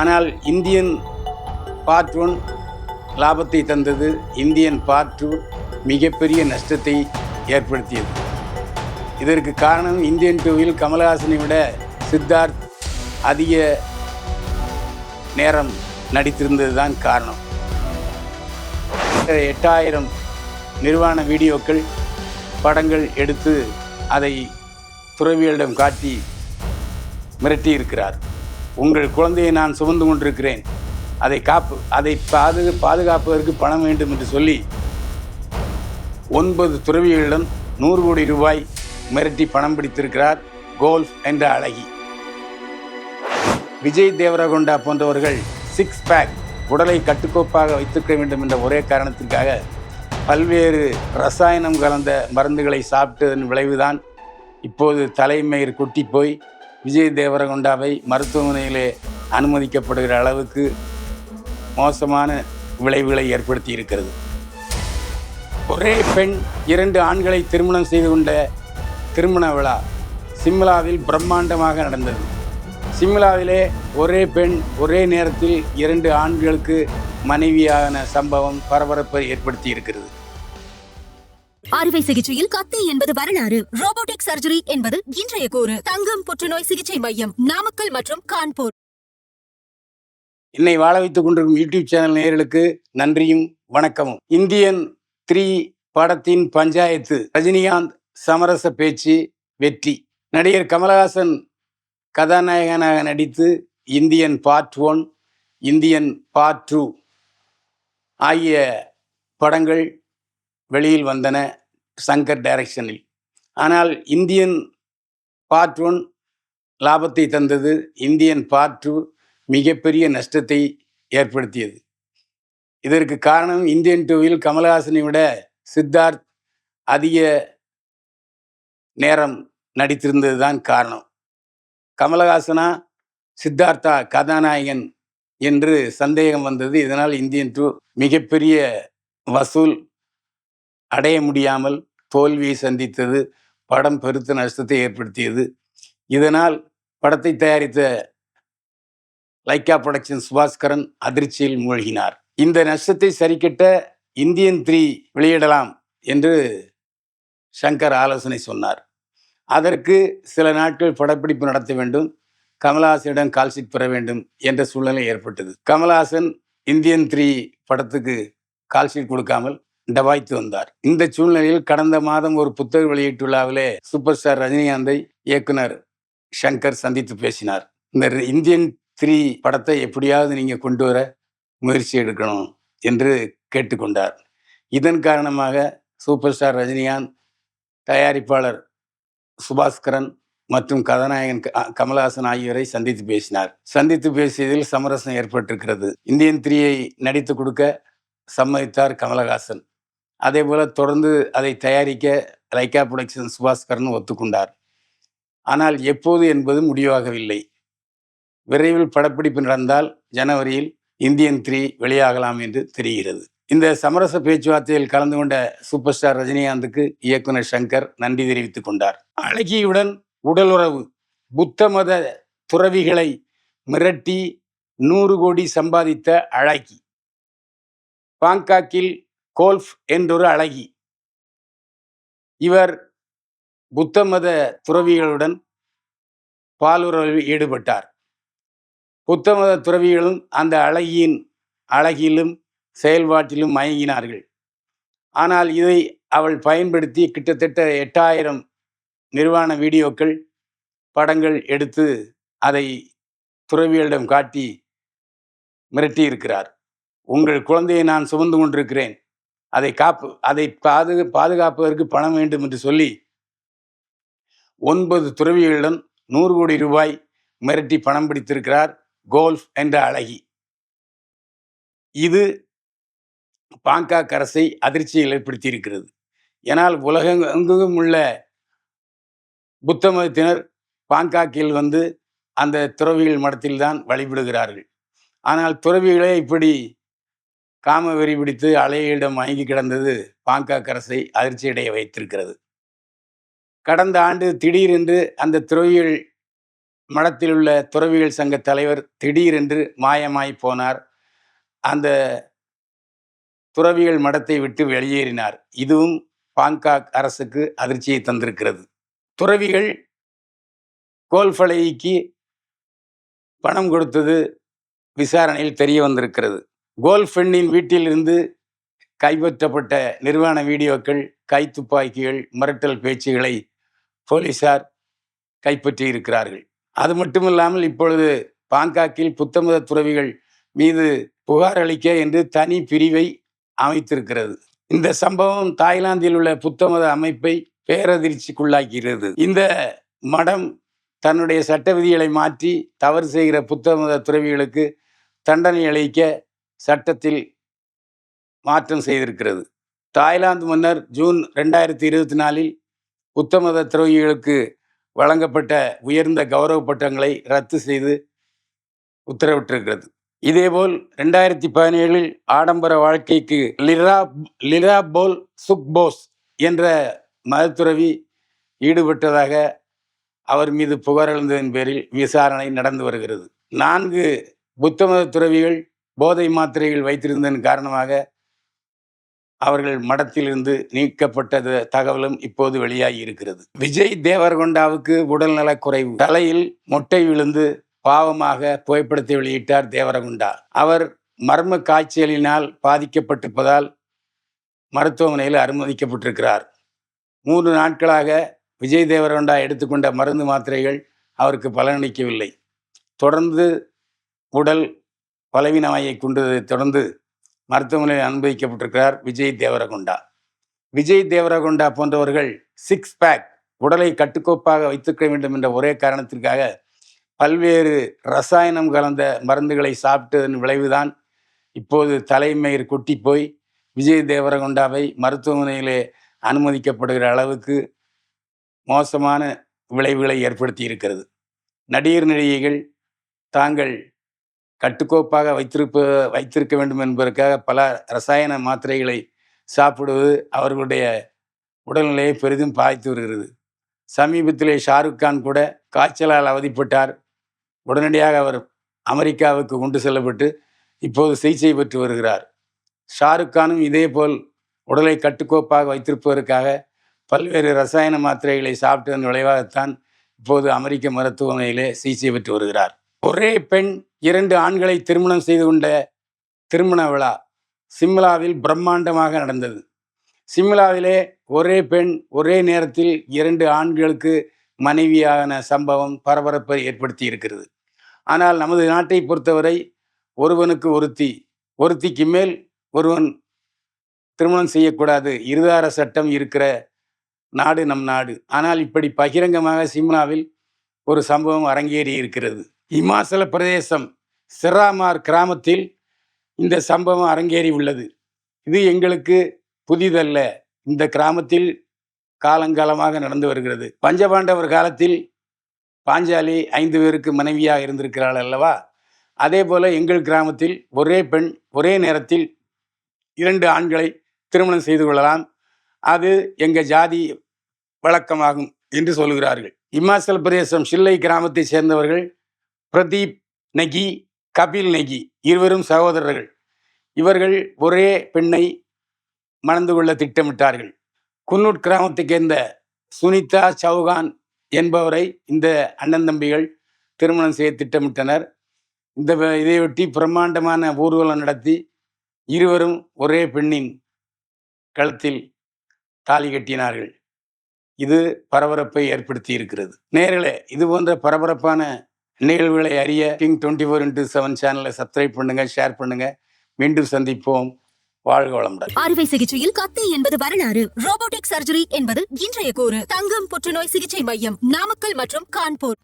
ஆனால் Indian part one லாபத்தை தந்தது இந்தியன் பார்ட் டூ மிகப்பெரிய நஷ்டத்தை ஏற்படுத்தியது. இதற்கு காரணம் இந்தியன் டூவில் கமல்ஹாசனை விட சித்தார்த் அதிக நேரம் நடித்திருந்தது தான் காரணம். எட்டாயிரம் நிர்வாண வீடியோக்கள் படங்கள் எடுத்து அதை துறவியலிடம் காட்டி மிரட்டியிருக்கிறார். உங்கள் குழந்தையை நான் சுமந்து கொண்டிருக்கிறேன். அதை காப்பு அதை பாது பாதுகாப்பதற்கு பணம் வேண்டும் என்று சொல்லி ஒன்பது துறவிகளிடம் நூறு கோடி ரூபாய் மிரட்டி பணம் பிடித்திருக்கிறார் கோல்ஃப் என்ற அழகி. விஜய் தேவரகொண்டா போன்றவர்கள் சிக்ஸ் பேக் உடலை கட்டுக்கோப்பாக வைத்திருக்க வேண்டும் என்ற ஒரே காரணத்திற்காக பல்வேறு ரசாயனம் கலந்த மருந்துகளை சாப்பிட்டதன் விளைவுதான் இப்போது தலைமயிர் கொட்டி போய் விஜய் தேவரகொண்டாவை மருத்துவமனையிலே அனுமதிக்கப்படுகிற அளவுக்கு மோசமான விளைவுகளை ஏற்படுத்தி இருக்கிறது ஒரே பெண் இரண்டு ஆண்களை திருமணம் செய்து கொண்ட திருமண விழா சிம்லாவில் பிரம்மாண்டமாக நடந்தது. சிம்லாவிலே ஒரே பெண் ஒரே நேரத்தில் இரண்டு ஆண்களுக்கு மனைவியான சம்பவம் பரபரப்பை ஏற்படுத்தி இருக்கிறது அறுவை சிகிச்சையில் கத்தி என்பது வரலாறு. ரோபோட்டிக் சர்ஜரி என்பது இன்றைய கூறு. தங்கம் புற்றுநோய் சிகிச்சை மையம். நாமக்கல் மற்றும் கான்பூர். என்னை வாழ வைத்துக் கொண்டிருக்கும் யூடியூப் சேனல் நேயர்களுக்கு நன்றியும் வணக்கமும். இந்தியன் த்ரீ படத்தின் பஞ்சாயத்து ரஜினிகாந்த் சமரச பேச்சு வெற்றி. நடிகர் கமலஹாசன் கதாநாயகனாக நடித்து Indian part one Indian part two ஆகிய படங்கள் வெளியில் வந்தன சங்கர் டைரக்ஷனில். ஆனால் இந்தியன் பார்ட் ஒன் லாபத்தை தந்தது இந்தியன் பார்ட் டூ மிகப்பெரிய நஷ்டத்தை ஏற்படுத்தியது. இதற்கு காரணம் இந்தியன் டூவில் கமலஹாசனை விட சித்தார்த் அதிக நேரம் நடித்திருந்தது தான் காரணம். கமலஹாசனா சித்தார்த்தா கதாநாயகன் என்று சந்தேகம் வந்தது. இதனால் இந்தியன் டூ மிகப்பெரிய வசூல் அடைய முடியாமல் தோல்வியை சந்தித்தது படம் பெருத்த நஷ்டத்தை ஏற்படுத்தியது. இதனால் படத்தை தயாரித்த லைக்கா புரொடக்ஷன் சுபாஸ்கரன் அதிர்ச்சியில் மூழ்கினார். இந்த நஷ்டத்தை சரிக்கட்ட இந்தியன் த்ரீ வெளியிடலாம் என்று சங்கர் ஆலோசனை சொன்னார். அதற்கு சில நாட்கள் படப்பிடிப்பு நடத்த வேண்டும் கமலஹாசனிடம் கால்ஷீட் பெற வேண்டும் என்ற சூழ்நிலை ஏற்பட்டது. கமலஹாசன் இந்தியன் த்ரீ படத்துக்கு கால்ஷீட் கொடுக்காமல் டபாய்த்து வந்தார். இந்த சூழ்நிலையில் கடந்த மாதம் ஒரு புத்தக வெளியீட்டு விழாவிலே சூப்பர் ஸ்டார் ரஜினிகாந்தை இயக்குனர் சங்கர் சந்தித்து பேசினார். இந்த இந்தியன் த்ரீ படத்தை எப்படியாவது நீங்கள் கொண்டு வர முயற்சி எடுக்கணும் என்று கேட்டுக்கொண்டார். இதன் காரணமாக சூப்பர் ஸ்டார் ரஜினிகாந்த் தயாரிப்பாளர் சுபாஸ்கரன் மற்றும் கதாநாயகன் கமலஹாசன் ஆகியோரை சந்தித்து பேசினார். சந்தித்து பேசியதில் சமரசம் ஏற்பட்டிருக்கிறது. இந்தியன் த்ரீயை நடித்து கொடுக்க சம்மதித்தார் கமலஹாசன். அதே போல் தொடர்ந்து அதை தயாரிக்க லைக்கா புரொடக்ஷன் சுபாஸ்கரன் ஒத்துக்கொண்டார். ஆனால் எப்போது என்பது முடிவாகவில்லை. விரைவில் படப்பிடிப்பு நடந்தால் ஜனவரியில் இந்தியன் த்ரீ வெளியாகலாம் என்று தெரிகிறது. இந்த சமரச பேச்சுவார்த்தையில் கலந்து கொண்ட சூப்பர் ஸ்டார் ரஜினிகாந்துக்கு இயக்குனர் சங்கர் நன்றி தெரிவித்துக் கொண்டார். அழகியுடன் உடலுறவு புத்த மத துறவிகளை மிரட்டி நூறு கோடி சம்பாதித்த அழகி. பாங்காக்கில் கோல்ஃப் என்றொரு அழகி. இவர் புத்த மத துறவிகளுடன் பாலுறவில் ஈடுபட்டார். புத்த மத துறவிகளும் அந்த அழகியின் அழகிலும் செயல்பாட்டிலும் மயங்கினார்கள். ஆனால் இதை அவள் பயன்படுத்தி கிட்டத்தட்ட எட்டாயிரம் நிர்வாண வீடியோக்கள் படங்கள் எடுத்து அதை துறவிகளிடம் காட்டி மிரட்டியிருக்கிறார். உங்கள் குழந்தையை நான் சுமந்து கொண்டிருக்கிறேன். அதை காப்பு அதை பாது பாதுகாப்பதற்கு பணம் வேண்டும் என்று சொல்லி ஒன்பது துறவிகளிடம் நூறு கோடி ரூபாய் மிரட்டி பணம் பிடித்திருக்கிறார் கோல்ஃப் என்ற அழகி. இது பாங்காக் அரசை அதிர்ச்சியில் ஏற்படுத்தியிருக்கிறது. ஏனால் உலகெங்கும் உள்ள புத்த மதத்தினர் பாங்காக்கில் வந்து அந்த துறவிகள் மடத்தில் தான் வழிபடுகிறார்கள். ஆனால் துறவிகளே இப்படி காம வெறி பிடித்து அலையிடம் வாங்கி கிடந்தது பாங்காக் அரசை அதிர்ச்சியடைய வைத்திருக்கிறது. கடந்த ஆண்டு திடீரென்று அந்த துறவிகள் மடத்தில் உள்ள துறவிகள் சங்க தலைவர் திடீரென்று மாயமாய் போனார். அந்த துறவிகள் மடத்தை விட்டு வெளியேறினார். இதுவும் பாங்காக் அரசுக்கு அதிர்ச்சியை தந்திருக்கிறது. துறவிகள் கோல்ஃபலைக்கு பணம் கொடுத்தது விசாரணையில் தெரிய வந்திருக்கிறது. கோல்ஃபெண்ணின் வீட்டிலிருந்து கைப்பற்றப்பட்ட நிர்வாண வீடியோக்கள் கைத்துப்பாக்கிகள் மிரட்டல் பேச்சுகளை போலீசார் கைப்பற்றி இருக்கிறார்கள் அது மட்டுமில்லாமல் இப்பொழுது பாங்காக்கில் புத்தமத துறவிகள் மீது புகார் அளிக்க என்று தனி பிரிவை அமைத்திருக்கிறது. இந்த சம்பவம் தாய்லாந்தில் உள்ள புத்தமத அமைப்பை பேரதிர்ச்சிக்குள்ளாக்கிறது இந்த மடம் தன்னுடைய சட்ட விதிகளை மாற்றி தவறு செய்கிற புத்தமத துறவிகளுக்கு தண்டனை அளிக்க சட்டத்தில் மாற்றம் செய்திருக்கிறது. தாய்லாந்து மன்னர் ஜூன் ரெண்டாயிரத்தி இருபத்தி நாலில் புத்தமத துறவிகளுக்கு வழங்கப்பட்ட உயர்ந்த கௌரவ பட்டங்களை ரத்து செய்து உத்தரவிட்டிருக்கிறது. இதேபோல் ரெண்டாயிரத்தி பதினேழில் ஆடம்பர வாழ்க்கைக்கு லிரா லிரா போல் சுக்போஸ் என்ற மதத்துறவி ஈடுபட்டதாக அவர் மீது புகார் எழுந்ததன் பேரில் விசாரணை நடந்து வருகிறது. நான்கு புத்த மத துறவிகள் போதை மாத்திரைகள் வைத்திருந்ததன் காரணமாக அவர்கள் மடத்திலிருந்து நீக்கப்பட்ட தகவலும் இப்போது வெளியாகி இருக்கிறது. விஜய் தேவரகொண்டாவுக்கு உடல்நலக் குறைவு. தலையில் மொட்டை விழுந்து பாவமாக புகைப்படத்தை வெளியிட்டார் தேவரகுண்டா. அவர் மர்ம காய்ச்சலினால் பாதிக்கப்பட்டிருப்பதால் மருத்துவமனையில் அனுமதிக்கப்பட்டிருக்கிறார். மூன்று நாட்களாக விஜய் தேவரகொண்டா எடுத்துக்கொண்ட மருந்து மாத்திரைகள் அவருக்கு பலனளிக்கவில்லை. தொடர்ந்து உடல் பலவீனமாயை கொண்டதை தொடர்ந்து மருத்துவமனையில் அனுபவிக்கப்பட்டிருக்கிறார் விஜய் தேவரகொண்டா. விஜய் தேவரகொண்டா போன்றவர்கள் சிக்ஸ் பேக் உடலை கட்டுக்கோப்பாக வைத்துக்க வேண்டும் என்ற ஒரே காரணத்திற்காக பல்வேறு ரசாயனம் கலந்த மருந்துகளை சாப்பிட்டதன் விளைவுதான் இப்போது தலைமயிர் கொட்டி போய் விஜய் தேவரகொண்டாவை மருத்துவமனையிலே அனுமதிக்கப்படுகிற அளவுக்கு மோசமான விளைவுகளை ஏற்படுத்தி இருக்கிறது நடிகர் நடிகைகள் தாங்கள் கட்டுக்கோப்பாக வைத்திருப்ப வைத்திருக்க வேண்டும் என்பதற்காக பல ரசாயன மாத்திரைகளை சாப்பிடுவது அவர்களுடைய உடல்நிலையை பெரிதும் பாதித்து வருகிறது. சமீபத்திலே ஷாருக் கான் கூட காய்ச்சலால் அவதிப்பட்டார். உடனடியாக அவர் அமெரிக்காவுக்கு கொண்டு செல்லப்பட்டு இப்போது சிகிச்சை பெற்று வருகிறார். ஷாருக் கானும் இதேபோல் உடலை கட்டுக்கோப்பாக வைத்திருப்பதற்காக பல்வேறு ரசாயன மாத்திரைகளை சாப்பிட்டதன் விளைவாகத்தான் இப்போது அமெரிக்க மருத்துவமனையிலே சிகிச்சை பெற்று வருகிறார். ஒரே பெண் இரண்டு ஆண்களை திருமணம் செய்து கொண்ட திருமண விழா சிம்லாவில் பிரம்மாண்டமாக நடந்தது. சிம்லாவிலே ஒரே பெண் ஒரே நேரத்தில் இரண்டு ஆண்களுக்கு மனைவியான சம்பவம் பரபரப்பை ஏற்படுத்தி இருக்கிறது ஆனால் நமது நாட்டை பொறுத்தவரை ஒருவனுக்கு ஒருத்தி ஒருத்திக்கு மேல் ஒருவன் திருமணம் செய்யக்கூடாது. இருதார சட்டம் இருக்கிற நாடு நம் நாடு. ஆனால் இப்படி பகிரங்கமாக சிம்லாவில் ஒரு சம்பவம் அரங்கேறி இருக்கிறது இமாச்சல பிரதேசம் சிராமார் கிராமத்தில் இந்த சம்பவம் அரங்கேறி உள்ளது. இது எங்களுக்கு புதிதல்ல. இந்த கிராமத்தில் காலங்காலமாக நடந்து வருகிறது. பஞ்சபாண்டவர் காலத்தில் பாஞ்சாலி ஐந்து பேருக்கு மனைவியாக இருந்திருக்கிறாள் அல்லவா? அதே போல எங்கள் கிராமத்தில் ஒரே பெண் ஒரே நேரத்தில் இரண்டு ஆண்களை திருமணம் செய்து கொள்ளலாம். அது எங்கள் ஜாதி வழக்கமாகும் என்று சொல்கிறார்கள் இமாச்சல பிரதேசம் ஷில்லை கிராமத்தை சேர்ந்தவர்கள் பிரதீப் நெகி கபில் நெகி இருவரும் சகோதரர்கள். இவர்கள் ஒரே பெண்ணை மணந்து கொள்ள திட்டமிட்டார்கள். குன்னூட் கிராமத்தைச் சேர்ந்த சுனிதா சௌகான் என்பவரை இந்த அண்ணன் தம்பிகள் திருமணம் செய்ய திட்டமிட்டனர். இந்த இதையொட்டி பிரம்மாண்டமான ஊர்வலம் நடத்தி இருவரும் ஒரே பெண்ணின் களத்தில் தாலி கட்டினார்கள். இது பரபரப்பை ஏற்படுத்தி இருக்கிறது. நேர்களே இது போன்ற பரபரப்பான நிகழ்வுகளை அறிய king twenty four into seven சேனலை சப்ஸ்கிரைப் பண்ணுங்க ஷேர் பண்ணுங்க. மீண்டும் சந்திப்போம். வாழ்க வளமுடன். அறுவை சிகிச்சையில் கத்தி என்பது வரலாறு. ரோபோட்டிக் சர்ஜரி என்பது இன்றைய கூறு. தங்கம் புற்றுநோய் சிகிச்சை மையம் நாமக்கல் மற்றும் கான்பூர்.